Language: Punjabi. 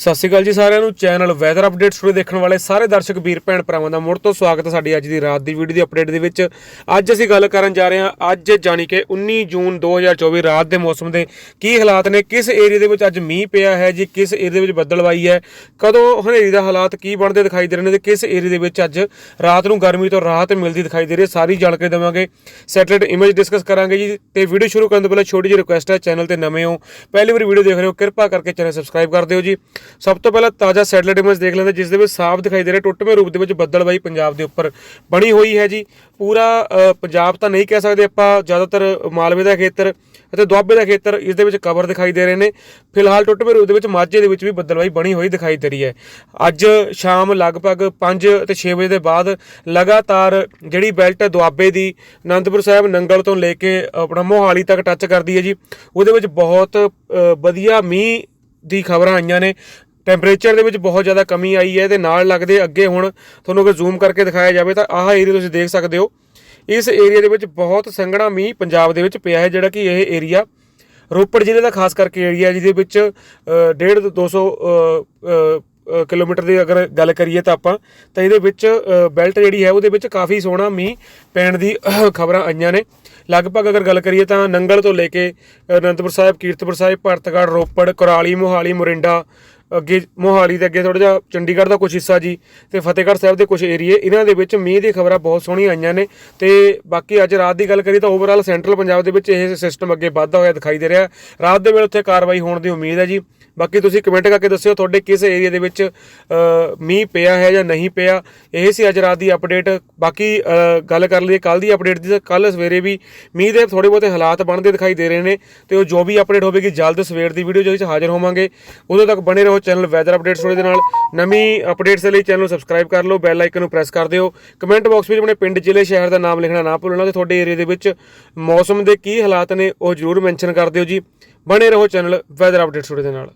ਸਤਿ ਸ਼੍ਰੀ ਅਕਾਲ ਜੀ ਸਾਰਿਆਂ ਨੂੰ। ਚੈਨਲ ਵੈਦਰ ਅਪਡੇਟ ਸਟੋਰੀ ਦੇਖਣ ਵਾਲੇ ਸਾਰੇ ਦਰਸ਼ਕ, ਵੀਰ, ਭੈਣ, ਭਰਾਵਾਂ ਦਾ ਮੁੜ ਤੋਂ ਸਵਾਗਤ ਹੈ ਸਾਡੀ ਅੱਜ ਦੀ ਰਾਤ ਦੀ ਵੀਡੀਓ ਦੀ ਅਪਡੇਟ ਦੇ ਵਿੱਚ। ਅੱਜ ਅਸੀਂ ਗੱਲ ਕਰਨ ਜਾ ਰਹੇ ਹਾਂ ਅੱਜ, ਜਾਣੀ ਕਿ 19 ਜੂਨ 2024 ਰਾਤ ਦੇ ਮੌਸਮ ਦੇ ਕੀ ਹਾਲਾਤ ਨੇ, ਕਿਸ ਏਰੀਆ ਦੇ ਵਿੱਚ ਅੱਜ ਮੀਂਹ ਪਿਆ ਹੈ ਜੀ, ਕਿਸ ਏਰੀਆ ਦੇ ਵਿੱਚ ਬੱਦਲਵਾਈ ਹੈ, ਕਦੋਂ ਹਨੇਰੀ ਦਾ ਹਾਲਾਤ ਕੀ ਬਣਦੇ ਦਿਖਾਈ ਦੇ ਰਹੇ ਨੇ ਤੇ ਕਿਸ ਏਰੀਆ ਦੇ ਵਿੱਚ ਅੱਜ ਰਾਤ ਨੂੰ ਗਰਮੀ ਤੋਂ ਰਾਹਤ ਮਿਲਦੀ ਦਿਖਾਈ ਦੇ ਰਹੀ ਹੈ, ਸਾਰੀ ਜਾਣਕਾਰੀ ਦੇਵਾਂਗੇ। ਸੈਟੇਲਾਈਟ ਇਮੇਜ ਡਿਸਕਸ ਕਰਾਂਗੇ ਜੀ ਤੇ ਵੀਡੀਓ ਸ਼ੁਰੂ ਕਰਨ ਤੋਂ ਪਹਿਲਾਂ ਛੋਟੀ ਜਿਹੀ ਰਿਕੁਐਸਟ ਹੈ ਚੈਨਲ ਤੇ ਨਵੇਂ ਹੋ, ਪਹਿਲੀ ਵਾਰ ਵੀਡੀਓ ਦੇਖ ਰਹੇ ਹੋ, ਕਿਰਪਾ ਕਰਕੇ ਚੈਨਲ ਸਬਸਕ੍ਰਾਈਬ ਕਰ ਦਿਓ ਜੀ। ਸਭ ਤੋਂ ਪਹਿਲਾਂ ਤਾਜ਼ਾ ਸੈਟਲਾਈਟ ਇਮੇਜ ਦੇਖ ਲੈਂਦੇ ਜਿਸ ਦੇ ਵਿੱਚ ਸਾਫ਼ ਦਿਖਾਈ ਦੇ ਰਿਹਾ ਟੁੱਟਵੇਂ ਰੂਪ ਦੇ ਵਿੱਚ ਬੱਦਲਬਾਈ ਪੰਜਾਬ ਦੇ ਉੱਪਰ ਬਣੀ ਹੋਈ ਹੈ ਜੀ। ਪੂਰਾ ਪੰਜਾਬ ਤਾਂ ਨਹੀਂ ਕਹਿ ਸਕਦੇ ਆਪਾਂ, ਜ਼ਿਆਦਾਤਰ ਮਾਲਵੇ ਦਾ ਖੇਤਰ ਅਤੇ ਦੁਆਬੇ ਦਾ ਖੇਤਰ ਇਸ ਦੇ ਵਿੱਚ ਕਵਰ ਦਿਖਾਈ ਦੇ ਰਹੇ ਨੇ। ਫਿਲਹਾਲ ਟੁੱਟਵੇਂ ਰੂਪ ਦੇ ਵਿੱਚ ਮਾਝੇ ਦੇ ਵਿੱਚ ਵੀ ਬੱਦਲਬਾਈ ਬਣੀ ਹੋਈ ਦਿਖਾਈ ਦੇ ਰਹੀ ਹੈ। ਅੱਜ ਸ਼ਾਮ ਲਗਭਗ 5 ਤੇ 6 ਵਜੇ ਦੇ ਬਾਅਦ ਲਗਾਤਾਰ ਜਿਹੜੀ ਬੈਲਟ ਦੁਆਬੇ ਦੀ ਅਨੰਦਪੁਰ ਸਾਹਿਬ ਨੰਗਲ ਤੋਂ ਲੈ ਕੇ ਆਪਣਾ ਮੋਹਾਲੀ ਤੱਕ ਟੱਚ ਕਰਦੀ ਹੈ ਜੀ। ਉਹਦੇ ਵਿੱਚ ਬਹੁਤ ਵਧੀਆ ਮੀਂਹ ਦੀ ਖਬਰਾਂ ਆਈਆਂ ਨੇ। ਟੈਂਪਰੇਚਰ ਦੇ ਵਿੱਚ ਬਹੁਤ ਜ਼ਿਆਦਾ ਕਮੀ ਆਈ ਹੈ ਤੇ ਨਾਲ ਲੱਗਦੇ ਅੱਗੇ ਹੁਣ ਤੁਹਾਨੂੰ ਅਗਰ ਜ਼ੂਮ ਕਰਕੇ ਦਿਖਾਇਆ ਜਾਵੇ ਤਾਂ ਆਹ ਏਰੀਆ ਤੁਸੀਂ ਦੇਖ ਸਕਦੇ ਹੋ। ਇਸ ਏਰੀਆ ਦੇ ਵਿੱਚ ਬਹੁਤ ਸੰਘਣਾ ਮੀਂਹ ਪੰਜਾਬ ਦੇ ਵਿੱਚ ਪਿਆ ਹੈ, ਜਿਹੜਾ ਕਿ ਇਹ ਏਰੀਆ ਰੋਪੜ ਜ਼ਿਲ੍ਹੇ ਦਾ ਖਾਸ ਕਰਕੇ ਏਰੀਆ ਜਿਹਦੇ ਵਿੱਚ 1.5 ਤੋਂ 200 ਕਿਲੋਮੀਟਰ ਦੀ ਅਗਰ ਗੱਲ ਕਰੀਏ ਤਾਂ ਆਪਾਂ, ਤਾਂ ਇਹਦੇ ਵਿੱਚ ਬੈਲਟ ਜਿਹੜੀ ਹੈ ਉਹਦੇ ਵਿੱਚ ਕਾਫੀ ਸੋਹਣਾ ਮੀਂਹ ਪੈਣ ਦੀ ਖਬਰਾਂ ਆਈਆਂ ਨੇ। ਲਗਭਗ ਅਗਰ ਗੱਲ ਕਰੀਏ ਤਾਂ ਨੰਗਲ ਤੋਂ ਲੈ ਕੇ ਅਨੰਦਪੁਰ ਸਾਹਿਬ, ਕੀਰਤਪੁਰ ਸਾਹਿਬ, ਭਰਤਗੜ੍ਹ, ਰੋਪੜ, ਕੁਰਾਲੀ, ਮੋਹਾਲੀ, ਮੋਰਿੰਡਾ ਅੱਗੇ ਮੋਹਾਲੀ ਦੇ ਅੱਗੇ ਥੋੜਾ ਜਿਹਾ ਚੰਡੀਗੜ੍ਹ ਦਾ ਕੁਝ ਹਿੱਸਾ ਜੀ ਤੇ ਫਤਿਹਗੜ੍ਹ ਸਾਹਿਬ ਦੇ ਕੁਝ ਏਰੀਏ ਇਹਨਾਂ ਦੇ ਵਿੱਚ ਮੀਂਹ ਦੀ ਖਬਰਾਂ ਬਹੁਤ ਸੋਹਣੀਆਂ ਆਈਆਂ ਨੇ ਤੇ ਬਾਕੀ ਅੱਜ ਰਾਤ ਦੀ ਗੱਲ ਕਰੀਏ ਤਾਂ ਓਵਰਆਲ ਸੈਂਟਰਲ ਪੰਜਾਬ ਦੇ ਵਿੱਚ ਇਹ ਸਿਸਟਮ ਅੱਗੇ ਵੱਧਦਾ ਹੋਇਆ ਦਿਖਾਈ ਦੇ ਰਿਹਾ। ਰਾਤ ਦੇ ਵੇਲੇ ਉੱਥੇ ਕਾਰਵਾਈ ਹੋਣ ਦੀ ਉਮੀਦ ਹੈ ਜੀ। ਬਾਕੀ ਤੁਸੀਂ ਕਮੈਂਟ ਕਰਕੇ ਦੱਸਿਓ ਤੁਹਾਡੇ ਕਿਸ ਏਰੀਆ ਦੇ ਵਿੱਚ ਮੀਂਹ ਪਿਆ ਹੈ ਜਾਂ ਨਹੀਂ ਪਿਆ। ਇਹ ਸੀ ਅੱਜ ਰਾਤ ਦੀ ਅਪਡੇਟ ਬਾਕੀ ਗੱਲ ਕਰ ਲਈਏ ਕੱਲ ਦੀ ਅਪਡੇਟ ਦੀ ਤਾਂ ਕੱਲ ਸਵੇਰੇ ਵੀ ਮੀਂਹ ਦੇ ਥੋੜੇ ਬਹੁਤੇ ਹਾਲਾਤ ਬਣਦੇ ਦਿਖਾਈ ਦੇ ਰਹੇ ਨੇ ਤੇ ਉਹ ਜੋ ਵੀ ਅਪਡੇਟ ਹੋਵੇਗੀ ਜਲਦ ਸਵੇਰ ਦੀ ਵੀਡੀਓ ਵਿੱਚ ਹਾਜ਼ਰ ਹੋਵਾਂਗੇ। ਉਦੋਂ ਤੱਕ ਬਣੇ ਰਹੋ ਚੈਨਲ ਵੈਦਰ ਅਪਡੇਟਸ ਸਟੋਰੀ ਦੇ ਨਾਲ ਨਵੀਂ ਅਪਡੇਟਸ ਦੇ ਲਈ ਚੈਨਲ ਨੂੰ ਸਬਸਕ੍ਰਾਈਬ ਕਰ ਲਓ, ਬੈਲ ਆਈਕਨ ਨੂੰ ਪ੍ਰੈਸ ਕਰ ਦਿਓ। ਕਮੈਂਟ ਬਾਕਸ ਵਿੱਚ ਆਪਣੇ ਪਿੰਡ, ਜ਼ਿਲ੍ਹੇ, ਸ਼ਹਿਰ ਦਾ ਨਾਮ ਲਿਖਣਾ ਨਾ ਭੁੱਲਣਾ ਤੇ ਤੁਹਾਡੇ ਏਰੀਆ ਦੇ ਵਿੱਚ ਮੌਸਮ ਦੇ ਕੀ ਹਾਲਾਤ ਨੇ ਉਹ ਜਰੂਰ ਮੈਂਸ਼ਨ ਕਰ ਦਿਓ ਜੀ। ਬਣੇ ਰਹੋ ਚੈਨਲ ਵੈਦਰ ਅਪਡੇਟਸ ਸਟੋਰੀ ਦੇ ਨਾਲ।